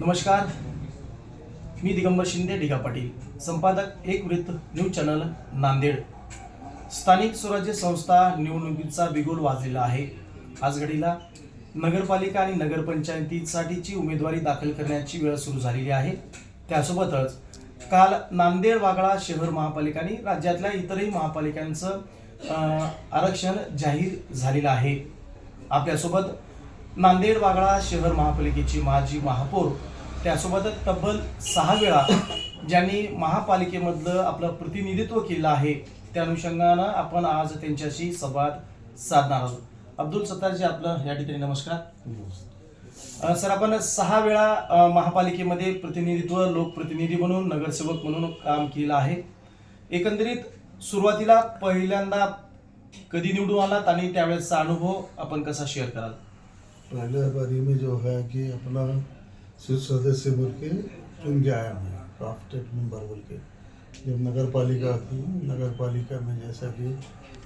नमस्कार. मी दिगंबर शिंदे ढिगा पाटील. संपादक एक वृत्त न्यूज चॅनल नांदेड. स्थानिक स्वराज्य संस्था निवडणुकीचा बिगुल वाजलेला आहे. आज घडीला नगरपालिका आणि नगरपंचायतीसाठीची उमेदवारी दाखल करण्याची वेळ सुरू झालेली आहे. त्यासोबतच काल नांदेड वागळा शहर महापालिका आणि राज्यातल्या इतरही महापालिकांचं आरक्षण जाहीर झालेलं आहे. आपल्यासोबत नांदेड वागळा शहर महापालिकेची माजी महापौर त्यासोबतच तब्बल सहा वेळा ज्यांनी महापालिकेमधलं आपलं प्रतिनिधित्व केलं आहे त्या अनुषंगानं आपण आज त्यांच्याशी संवाद साधणार आहोत. अब्दुल सत्तारजी आपलं या ठिकाणी नमस्कार. सर आपण सहा वेळा महापालिकेमध्ये प्रतिनिधित्व लोकप्रतिनिधी म्हणून नगरसेवक म्हणून काम केलं आहे. एकंदरीत सुरुवातीला पहिल्यांदा कधी निवडून आलात आणि त्यावेळेसचा अनुभव आपण कसा शेअर कराल? पहले बारी में जो है कि अपना सिर्फ सदस्य बोल के चुन के आया मैं ड्राफ्टेड मेंबर बोल के। जब नगर पालिका थी नगर पालिका में जैसा कि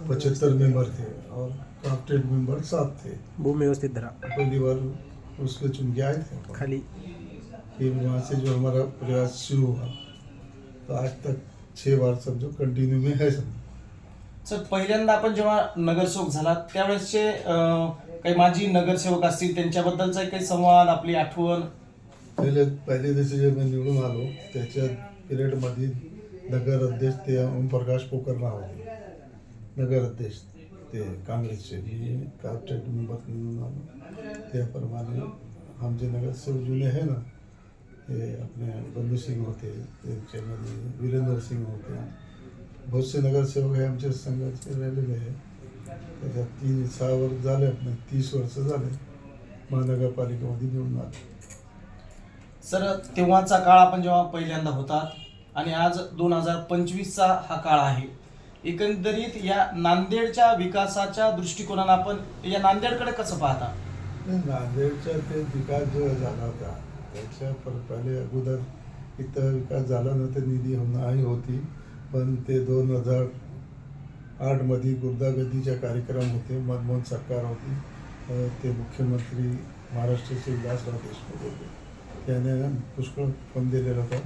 पचहत्तर मेंबर थे और ड्राफ्टेड मेंबर सात थे। भूमी व्यवस्थित धरा। पहली बार उसको चुन के आए थे। खाली। फिर वहाँ से जो हमारा प्रयास शुरू हुआ तो आज तक छः बार समझो कंटिन्यू में है सब। सर पहिल्यांदा आपण जेव्हा नगरसेवक झालात त्यावेळेसचे अ, काही माजी नगरसेवक असतील त्यांच्याबद्दलचा काही संवाद आपली आठवण? पहिले पहिले दिवशी जे मी निवडून आलो त्याच्या पिरियडमध्ये नगर अध्यक्ष ते ओमप्रकाश पोकरना होते. नगर अध्यक्ष ते काँग्रेसचे. मी कॅप्टन मेंबर निवडून आलो. त्याप्रमाणे आमचे नगरसेवक जुने आहे ना ते आपले बंधू सिंग होते त्यांच्यामध्ये वीरेंद्र सिंग होते. बहुतसे नगरसेवक हे आमच्या संघाचे राहिलेले आहे. त्याच्यात तीन सहा वर्ष झाले आपले तीस वर्ष झाले. महानगरपालिकेमध्ये निवडून आले. सर तेव्हाचा काळ आपण जेव्हा पहिल्यांदा होता आणि आज दोन हजार पंचवीसचा हा काळ आहे. एकंदरीत या नांदेडच्या विकासाच्या दृष्टिकोनानं आपण या नांदेडकडे कसं पाहता? नांदेडचा ते विकास जो झाला होता त्याच्या पर पहिले अगोदर इथं विकास झाला नव्हता निधी नाही होती. पण ते दोन हजार आठमध्ये गुर्दागतीच्या कार्यक्रम होते मनमोहन सरकार होती. ते मुख्यमंत्री महाराष्ट्राचे विलासराव देशमुख होते. त्याने पुष्कळ फंड दिलेला होता.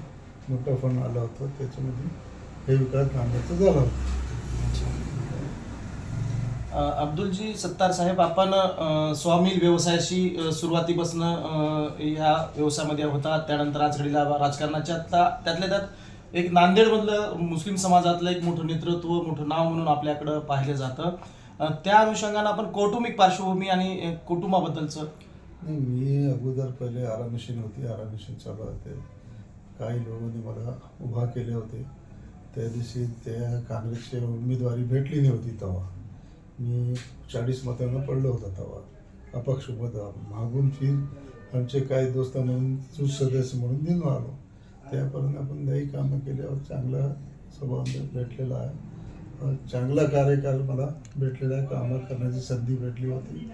मोठा फंड आला होता. त्याच्यामध्ये हे विकास नांदेडचा झाला होता. अब्दुलजी सत्तार साहेब आपण स्वामी व्यवसायाशी सुरुवातीपासून या व्यवसायामध्ये होता. त्यानंतर आज घडीला राजकारणाच्या त्या- त्यातल्या त्यात एक नांदेडमधलं मुस्लिम समाजातलं एक मोठं नेतृत्व मोठं नाव म्हणून आपल्याकडं पाहिलं जातं. त्या अनुषंगानं आपण कौटुंबिक पार्श्वभूमी आणि कुटुंबाबद्दलचं नाही मी अगोदर पहिले आरामिशन होती आरामिशन चालू होते. काही लोकांनी मला उभा केले होते. त्या दिवशी त्या काँग्रेसची उमेदवारी भेटली नव्हती तेव्हा. मी चाळीस मतांना पडलो होता तेव्हा. अपक्ष उमेदवार मागून फिर आमचे काही दोस्त म्हणून चूज सदस्य म्हणून निघून आलो. त्यापर्यंत आपण काही कामं केल्यावर चांगला स्वभाव भेटलेला आहे. चांगला कार्यकाल मला भेटलेला आहे. कामं करण्याची संधी भेटली होती.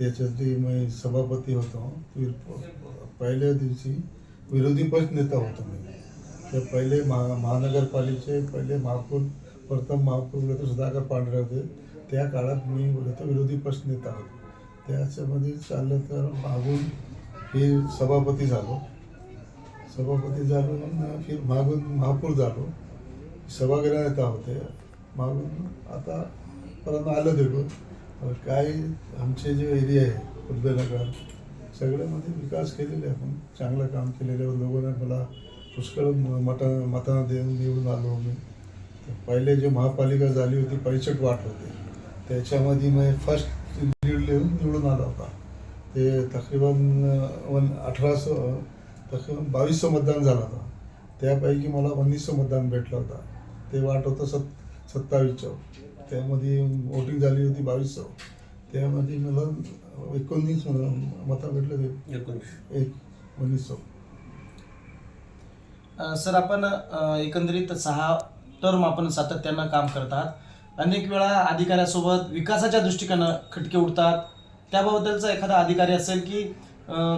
त्याच्यासाठी मी सभापती होतो. पहिल्या दिवशी विरोधी पक्ष नेता होतो मी. ते पहिले महा महानगरपालिकेचे पहिले महापौर प्रथम महापौर होते सुधाकर पांढरे होते. त्या काळात मी होतो विरोधी पक्ष नेता होतो. त्याच्यामध्ये चाललं तर मागून फिर सभापती झालो. सभापती झालो फिर मागून महापौर झालो. सभागृह नेता होते. मागून आता परत आलं देखो. काही काय आमचे जे एरिया आहे उद्बेनगर सगळ्यामध्ये विकास केलेले आहे आपण. चांगलं काम केलेलं आहे. लोकांना मला पुष्कळ म- मता मतांना देऊन निवडून आलो मी पहिले जे महापालिका झाली होती पैसठ वाट होते. त्याच्यामध्ये मी फर्स्ट लीड लिहून निवडून आला होता. ते तकरीबन वन अठराशे तकरीबन बावीसशे मतदान झालं होतं. त्यापैकी मला उन्नीसशे मतदान भेटलं होतं. ते वाट होतं सत सत्तावीसचं. त्यामध्ये वोटिंग झाली होती बावीसशे. त्यामध्ये मला एकोणीस मतं भेटले ते. एक उन्नीसशे अ, सर आपण एकंदरीत सहा टर्म आपण सातत्यानं काम करतात अनेक वेळा अधिकाऱ्यासोबत विकासाच्या दृष्टीकोनं खटके उडतात. त्याबद्दलचा एखादा अधिकारी असेल की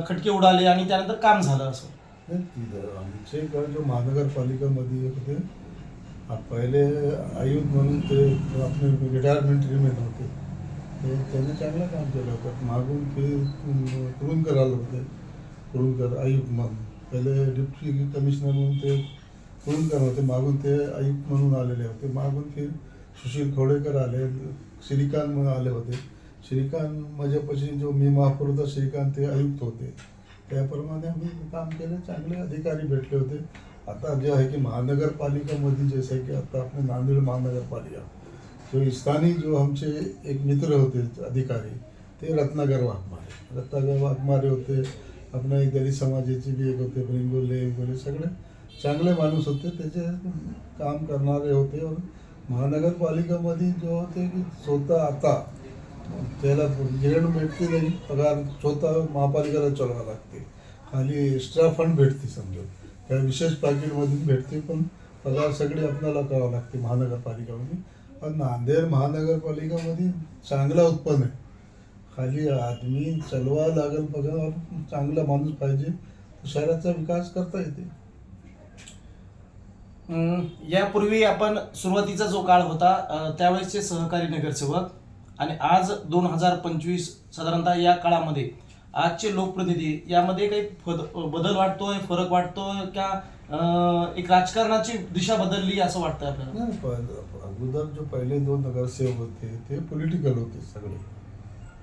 खटके उडाले आणि त्यानंतर काम झालं असं. आमच्या इकडं जो महानगरपालिकामध्ये होते पहिले आयुध म्हणून ते आपले रिटायरमेंट रिमेन होते. ते त्यांनी चांगलं काम केलं होतं. मागून ते कुरुंकर आलं होते. कुरुंकर आयुक्त म्हणून. पहिले डिप्टी कमिशनर म्हणून ते कुरुंकर होते. मागून ते आयुक्त म्हणून आलेले होते. मागून ते सुशील खोडेकर आले. श्रीकांत म्हणून आले होते. श्रीकांत माझ्यापाशी जो मी महापौर होता श्रीकांत ते आयुक्त होते. त्याप्रमाणे आम्ही काम केलं. चांगले अधिकारी भेटले होते. आता जे आहे की महानगरपालिकामध्ये जसं आहे की आता आपले नांदेड महानगरपालिका जो स्थानिक जो आमचे एक मित्र होते अधिकारी ते रत्नागर वाघमारे. रत्नागर वाघमारे होते आपण एक दलित समाजाचे बी एक होते बेंगोले वगैरे सगळे चांगले माणूस होते. त्याचे काम करणारे होते. महानगरपालिकामध्ये जो होते की स्वतः आता त्याला गिरण भेटते नाही पगार स्वतः महापालिकेला चालवावं लागते. खाली एक्स्ट्रा फंड भेटते समजा. काय विशेष पॅकेटमधून भेटते पण पगार सगळे आपल्याला करावं लागते महानगरपालिकामध्ये. पण नांदेड महानगरपालिकामध्ये चांगलं उत्पन्न आहे. खाली आदमी चलवा लागेल पगार चांगला माणूस पाहिजे शहराचा विकास करता येते. यापूर्वी आपण सुरुवातीचा जो काळ होता त्यावेळेसचे सहकारी नगरसेवक आणि आज दोन हजार पंचवीस साधारणतः या काळामध्ये आजचे लोकप्रतिनिधी यामध्ये काही फद- बदल वाटतोय फरक वाटतोय का एक राजकारणाची दिशा बदलली असं वाटतंय आपल्याला? अगोदर जो पहिले दोन नगरसेवक होते ते पॉलिटिकल होते सगळे.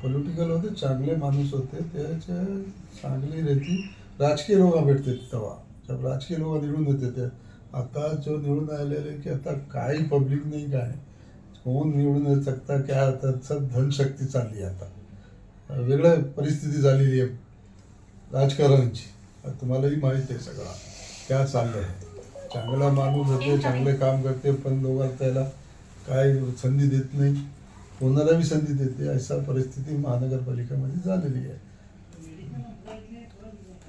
पॉलिटिकल होते चांगले माणूस होते त्याचे चांगली रेती राजकीय लोक भेटते तेव्हा. राजकीय लोक निवडून येते ते आता जो निवडून आलेले की आता काही पब्लिक नाही काय. कोण निवडून येऊ शकता काय आता सब धनशक्ती चालली आहे आता. वेगळ्या परिस्थिती झालेली आहे. राजकारणाची. तुम्हालाही माहीत आहे सगळं. काय चाललंय? चांगला माणूस होते चांगले काम करते पण लोकांना त्याला काय संधी देत नाही. कोणाला बी संधी देते अशा परिस्थिती महानगरपालिकेमध्ये झालेली आहे.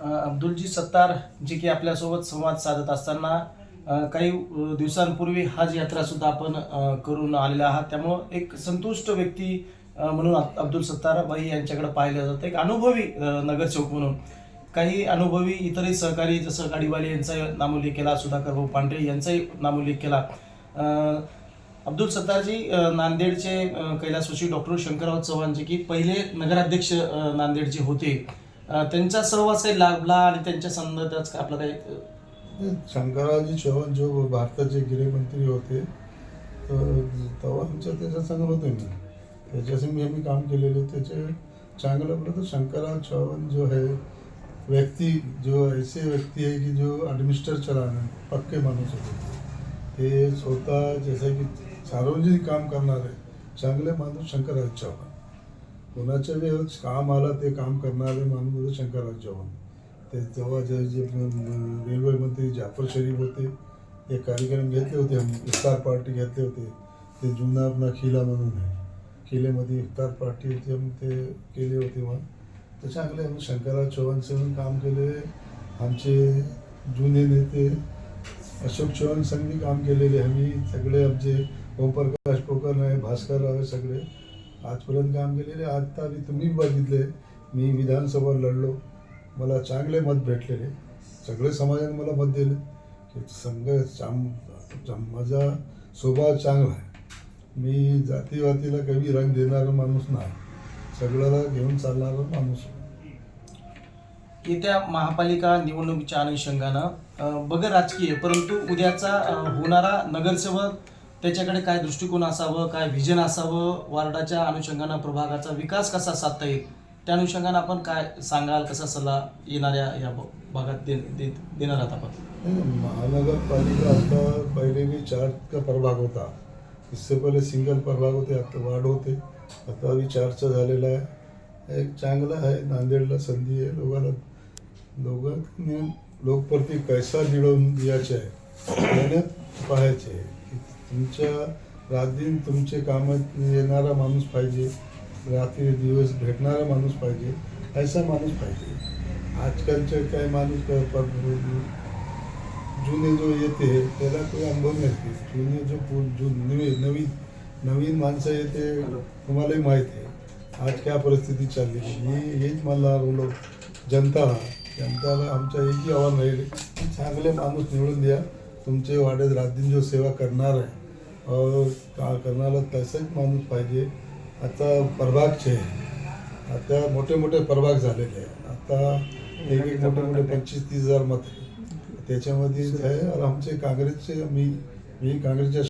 अब्दुलजी सत्तार जे की आपल्यासोबत संवाद साधत असताना काही दिवसांपूर्वी हज यात्रा सुद्धा आपण करून आलेला आहात. त्यामुळं एक संतुष्ट व्यक्ती म्हणून अब्दुल सत्तार भाई यांच्याकडे पाहिलं जातं. एक अनुभवी नगरसेवक म्हणून. काही अनुभवी इतरही सहकारी जसं गाडीवाले यांचा नामोल्लेख केला सुधाकर भाऊ पांढरे यांचाही नामोल्लेख केला. अब्दुल सत्तारजी नांदेडचे अं, कैलासवासी डॉक्टर शंकरराव चव्हाण जे की पहिले नगराध्यक्ष नांदेडचे होते. त्यांचा सर्वच काही लाभला आणि त्यांच्या संदर्भात आपलं काही अं, शंकररावजी चव्हाण जो भारताचे गृहमंत्री होते तर तेव्हा आमच्या त्याच्या संग होतो मी त्याच्याशी मी आम्ही काम केलेले त्याचे चांगलं आपलं तर शंकरराव चव्हाण जो है व्यक्ती जो ऐसे व्यक्ती आहे की जो ॲडमिनिस्टर चलाना पक्के माणूस होते ते स्वतः जसं की सार्वजनिक काम करणारे चांगले माणूस शंकरराव चव्हाण. कोणाच्या बी काम आलं ते काम करणारे माणूस होते शंकरराव चव्हाण. ते तेव्हा जे जे रेल्वे मंत्री जाफर शरीफ होते ते कार्यक्रम घेतले होते आम्ही इफ्तार पार्टी घेतले होते. ते जुना आपला खिला म्हणून आहे. केलेमध्ये इफ्तार पार्टी होती आम्ही ते केले होते मग तर चांगले आम्ही शंकरराव चव्हाण संग काम केले. आमचे जुने नेते अशोक चव्हाण संघी काम केलेले. आम्ही सगळे आमचे ओमप्रकाश पोकर आहे भास्कर आहे सगळे आजपर्यंत काम केलेले. आत्ता मी तुम्ही बघितले. मी विधानसभा लढलो. मला चांगले मत भेटलेले. सगळे समाजाने मला मत दिले. की संघ चाम माझा स्वभाव चांगला आहे. मी जातीवातीला कधी रंग देणारा माणूस नाही. सगळ्याला घेऊन चालणारा माणूस. येत्या महापालिका निवडणुकीच्या अनुषंगानं बगैर राजकीय परंतु उद्याचा होणारा नगरसेवक त्याच्याकडे काय दृष्टिकोन असावं काय व्हिजन असावं वार्डाच्या अनुषंगानं प्रभागाचा विकास कसा साधता येईल त्या अनुषंगानं आपण काय सांगाल कसा सल्ला येणाऱ्या या भागात दे, दे, देणार आहात आपण? महानगरपालिका आता पहिले भी चार का प्रभाग होता. इससे पहिले सिंगल प्रभाग होते आता वार्ड होते। आता विचारचं झालेला आहे एक चांगला आहे नांदेडला संधी आहे लोकांना लोकांनी लोकप्रती कैसा मिळवून द्यायचे आहे. त्याने पाहायचे आहे. की तुमच्या रात्री तुमचे कामात येणारा माणूस पाहिजे. रात्री दिवस भेटणारा माणूस पाहिजे. ऐसा माणूस पाहिजे. आजकालचे काय माणूस जुने जो येते त्याला काही अनुभव नसते जुने जो पु- जो नवीन नवीन नवीन माणसं येते तुम्हालाही माहीत आहे. आज काय परिस्थिती चालली? मी हेच मला लोक. जनता जनताला आमच्या एकही आव्हान राहिले चांगले माणूस निवडून द्या. तुमचे वाड्यात रात्री जो सेवा करणार आहे और का करणारा तसंच माणूस पाहिजे. आता प्रभागचे आता मोठे मोठे प्रभाग झालेले आहे. आता एक एक मोठे मोठे पंचवीस तीस हजार मत त्याच्यामध्ये ते आमचे काँग्रेसचे मी मी काँग्रेसच्या